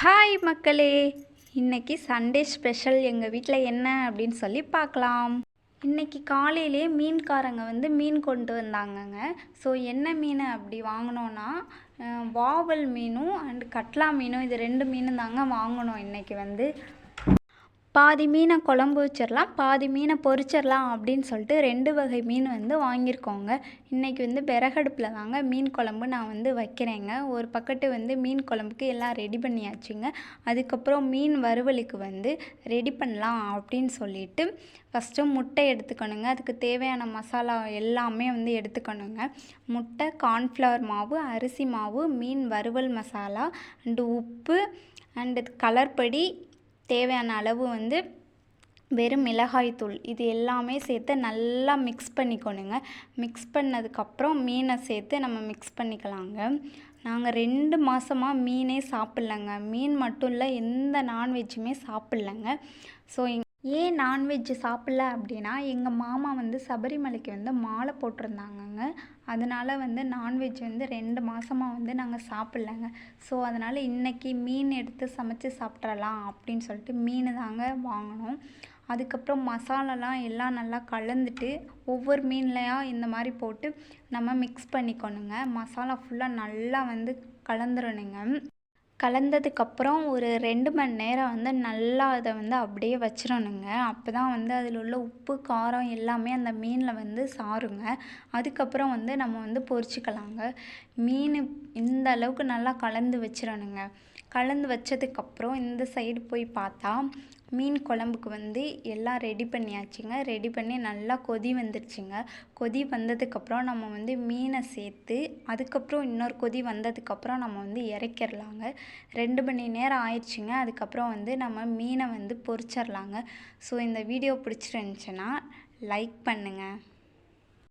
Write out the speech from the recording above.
Hi மக்களே. இன்னைக்கு Sunday special எங்கள் வீட்டில் என்ன அப்படின்னு சொல்லி பார்க்கலாம். இன்றைக்கி காலையிலே மீன்காரங்க வந்து மீன் கொண்டு வந்தாங்கங்க. ஸோ என்ன மீன் அப்படி வாங்கினோன்னா வாவல் மீனும் அண்ட் கட்லா மீனும். இது ரெண்டு மீனும் தாங்க வாங்கினோம். இன்றைக்கி வந்து பாதி மீனை குழம்பு வச்சிடலாம் பாதி மீனை பொரிச்சிடலாம் அப்படின்னு சொல்லிட்டு ரெண்டு வகை மீன் வந்து வாங்கியிருக்கோங்க. இன்றைக்கி வந்து விறகடுப்பில் தாங்க மீன் குழம்பு நான் வந்து வைக்கிறேங்க. ஒரு பக்கத்து வந்து மீன் குழம்புக்கு எல்லாம் ரெடி பண்ணியாச்சுங்க. அதுக்கப்புறம் மீன் வறுவலுக்கு வந்து ரெடி பண்ணலாம் அப்படின்னு சொல்லிட்டு ஃபஸ்ட்டு முட்டை எடுத்துக்கணுங்க. அதுக்கு தேவையான மசாலா எல்லாமே வந்து எடுத்துக்கணுங்க. முட்டை கார்ன்ஃப்ளவர் மாவு அரிசி மாவு மீன் வறுவல் மசாலா அண்டு உப்பு அண்டு கலர்படி தேவையான அளவு வந்து வெறும் மிளகாய்த்தூள் இது எல்லாமே சேர்த்து நல்லா மிக்ஸ் பண்ணிக்கணுங்க. மிக்ஸ் பண்ணதுக்கப்புறம் மீனை சேர்த்து நம்ம மிக்ஸ் பண்ணிக்கலாங்க. நாங்கள் ரெண்டு மாதமாக மீனே சாப்பிட்லங்க. மீன் மட்டும் இல்லை எந்த நான்வெஜ்ஜுமே சாப்பிட்லங்க. ஸோ ஏன் நான்வெஜ் சாப்பிடல அப்படின்னா எங்கள் மாமா வந்து சபரிமலைக்கு வந்து மாலை போட்டிருந்தாங்கங்க. அதனால் வந்து நான்வெஜ் வந்து ரெண்டு மாதமாக வந்து நாங்கள் சாப்பிட்லங்க. ஸோ அதனால் இன்றைக்கி மீன் எடுத்து சமைச்சு சாப்பிட்றலாம் அப்படின்னு சொல்லிட்டு மீன் தாங்க வாங்கினோம். அதுக்கப்புறம் மசாலாலாம் எல்லாம் நல்லா கலந்துட்டு ஒவ்வொரு மீன்லையாக இந்த மாதிரி போட்டு நம்ம மிக்ஸ் பண்ணிக்கணுங்க. மசாலா ஃபுல்லாக நல்லா வந்து கலந்துடணுங்க கலந்ததுக்கப்புறம் ஒரு ரெண்டு மணி நேரம் வந்து நல்லா அதை வந்து அப்படியே வச்சிடணுங்க. அப்போ தான் வந்து அதில் உள்ள உப்பு காரம் எல்லாமே அந்த மீனில் வந்து சாருங்க. அதுக்கப்புறம் வந்து நம்ம வந்து பொரிச்சுக்கலாங்க. மீன் இந்த அளவுக்கு நல்லா கலந்து வச்சிடணுங்க. கலந்து வச்சதுக்கப்புறம் இந்த சைடு போய் பார்த்தா மீன் குழம்புக்கு வந்து எல்லாம் ரெடி பண்ணியாச்சுங்க. ரெடி பண்ணி நல்லா கொதி வந்துருச்சுங்க. கொதி வந்ததுக்கப்புறம் நம்ம வந்து மீனை சேர்த்து அதுக்கப்புறம் இன்னொரு கொதி வந்ததுக்கப்புறம் நம்ம வந்து இறக்கிடலாங்க ரெண்டு மணி நேரம் ஆயிடுச்சுங்க. அதுக்கப்புறம் வந்து நம்ம மீனை வந்து பொறிச்சிடலாங்க ஸோ இந்த வீடியோ பிடிச்சிருந்துச்சுன்னா லைக் பண்ணுங்கள்